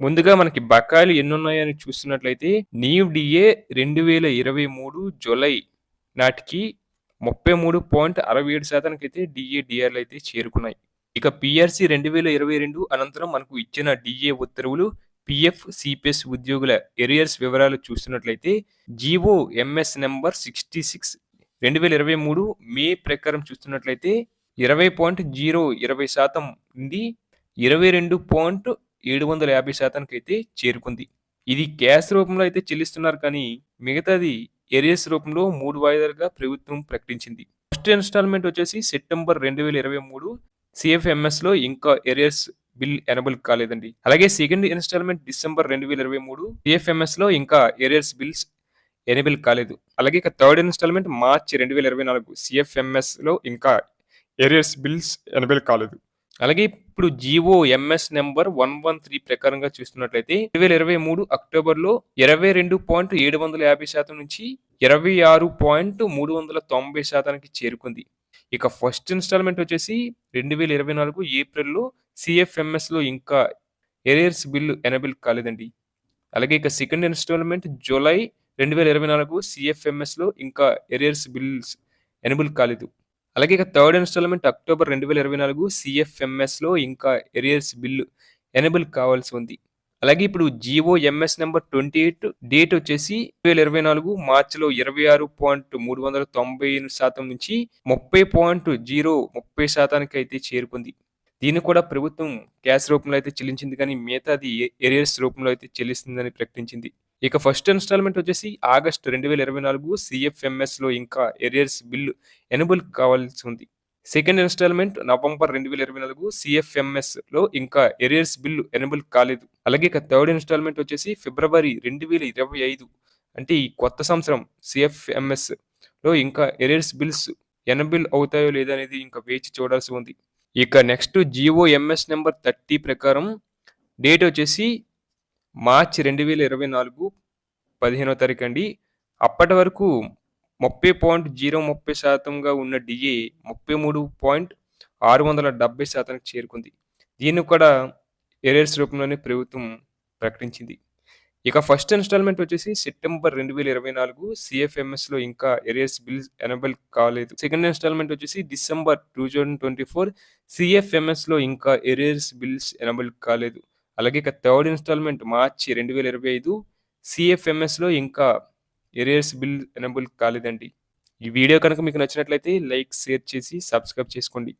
ముందుగా మనకి బకాయిలు ఎన్నున్నాయని చూస్తున్నట్లయితే నీవ్ డిఏ రెండు వేల ఇరవై మూడు జూలై నాటికి ముప్పై మూడు పాయింట్ అరవై ఏడు శాతానికి అయితే డిఏ డిఆర్లు అయితే చేరుకున్నాయి. ఇక పిఆర్సి రెండు వేల ఇరవై రెండు అనంతరం మనకు ఇచ్చిన డిఏ ఉత్తర్వులు పిఎఫ్ సిపిఎస్ ఉద్యోగుల ఎరియర్స్ వివరాలు చూస్తున్నట్లయితే GO MS number sixty six రెండు వేల ఇరవై మూడు మే ప్రకారం చూస్తున్నట్లయితే ఇరవై పాయింట్ జీరో ఇరవై శాతం నుండి ఇరవై రెండు పాయింట్ ఏడు వందల యాభై శాతానికి అయితే చేరుకుంది. ఇది క్యాష్ రూపంలో అయితే చెల్లిస్తున్నారు కానీ మిగతాది ఎరియస్ రూపంలో మూడు వాయిదాలుగా ప్రభుత్వం ప్రకటించింది. ఫస్ట్ ఇన్స్టాల్మెంట్ వచ్చేసి సెప్టెంబర్ రెండు వేల ఇరవై మూడు సిఎఫ్ఎంఎస్లో ఇంకా ఏరియర్స్ బిల్ ఎనబుల్ కాలేదండి. అలాగే సెకండ్ ఇన్స్టాల్మెంట్ డిసెంబర్ రెండు వేల ఇరవై మూడు సిఎఫ్ఎంఎస్లో ఇంకా ఎరియర్స్ బిల్స్ ఎనేబుల్ కాలేదు. అలాగే ఇక థర్డ్ ఇన్స్టాల్మెంట్ మార్చ్ రెండు వేల ఇరవై నాలుగు సిఎఫ్ఎంఎస్లో ఇంకా ఎరియర్స్ బిల్స్ ఎనబుల్ కాలేదు. అలాగే ఇప్పుడు GO MS number one one three ప్రకారంగా చూస్తున్నట్లయితే రెండు వేల ఇరవై మూడు అక్టోబర్లో ఇరవై రెండు పాయింట్ ఏడు వందల యాభై శాతం నుంచి ఇరవై ఆరు పాయింట్ మూడు వందల తొంభై శాతానికి చేరుకుంది. ఇక ఫస్ట్ ఇన్స్టాల్మెంట్ వచ్చేసి రెండు వేల ఇరవై నాలుగు ఏప్రిల్లో సిఎఫ్ఎంఎస్లో ఇంకా ఎరియర్స్ బిల్లు ఎనబుల్ కాలేదండి. అలాగే ఇక సెకండ్ ఇన్స్టాల్మెంట్ జూలై రెండు వేల ఇరవై నాలుగు సిఎఫ్ఎంఎస్లో ఇంకా ఎరియర్స్ బిల్స్ ఎనబుల్ కాలేదు. అలాగే ఇక థర్డ్ ఇన్స్టాల్మెంట్ అక్టోబర్ రెండు వేల ఇరవై నాలుగు సిఎఫ్ఎంఎస్లో ఇంకా ఎరియర్స్ బిల్లు ఎనేబుల్ కావాల్సి ఉంది. అలాగే ఇప్పుడు GO MS number twenty eight date వచ్చేసి రెండు వేల ఇరవై నాలుగు మార్చిలో ఇరవై ఆరు పాయింట్ మూడు వందల తొంభై శాతం నుంచి ముప్పై పాయింట్ జీరో ముప్పై శాతానికి అయితే చేరుకుంది. దీన్ని కూడా ప్రభుత్వం క్యాష్ రూపంలో అయితే చెల్లించింది కానీ మిగతాది ఎరియర్స్ రూపంలో అయితే చెల్లిస్తుందని ప్రకటించింది. ఇక ఫస్ట్ ఇన్స్టాల్మెంట్ వచ్చేసి ఆగస్ట్ రెండు వేల ఇరవై నాలుగు సిఎఫ్ఎంఎస్లో ఇంకా ఎరియర్స్ బిల్లు ఎనబుల్ కావాల్సి ఉంది. సెకండ్ ఇన్స్టాల్మెంట్ నవంబర్ రెండు వేల ఇరవై నాలుగు సిఎఫ్ఎంఎస్లో ఇంకా ఎరియర్స్ బిల్లు ఎనబుల్ కాలేదు. అలాగే ఇక థర్డ్ ఇన్స్టాల్మెంట్ వచ్చేసి ఫిబ్రవరి రెండు వేల ఇరవై ఐదు అంటే ఈ కొత్త సంవత్సరం సిఎఫ్ఎంఎస్లో ఇంకా ఎరియర్స్ బిల్స్ ఎనబుల్ అవుతాయో లేదా అనేది ఇంకా వేచి చూడాల్సి ఉంది. ఇక next GO MS number thirty ప్రకారం డేట్ వచ్చేసి మార్చి రెండు వేల ఇరవై నాలుగు పదిహేనో తారీఖు అండి. అప్పటి వరకు ముప్పై పాయింట్ జీరో ముప్పై శాతంగా ఉన్న డిఏ ముప్పై మూడు పాయింట్ ఆరు వందల డెబ్బై శాతానికి చేరుకుంది. దీన్ని కూడా ఏరియర్స్ రూపంలోనే ప్రభుత్వం ప్రకటించింది. ఇక ఫస్ట్ ఇన్స్టాల్మెంట్ వచ్చేసి సెప్టెంబర్ రెండు వేల ఇరవై నాలుగు సిఎఫ్ఎంఎస్లో ఇంకా ఎరియర్స్ బిల్స్ ఎనబుల్ కాలేదు. సెకండ్ ఇన్స్టాల్మెంట్ వచ్చేసి December two thousand twenty four సిఎఫ్ఎంఎస్లో ఇంకా ఎరియర్స్ బిల్స్ ఎనబుల్ కాలేదు. అలాగే ఇక థర్డ్ ఇన్స్టాల్మెంట్ మార్చి రెండు వేల ఇరవై ఐదు సిఎఫ్ఎంఎస్లో ఇంకా ఎరియర్స్ బిల్ ఎనబుల్ కాలేదండి. ఈ వీడియో కనుక మీకు నచ్చినట్లయితే లైక్ షేర్ చేసి సబ్స్క్రైబ్ చేసుకోండి.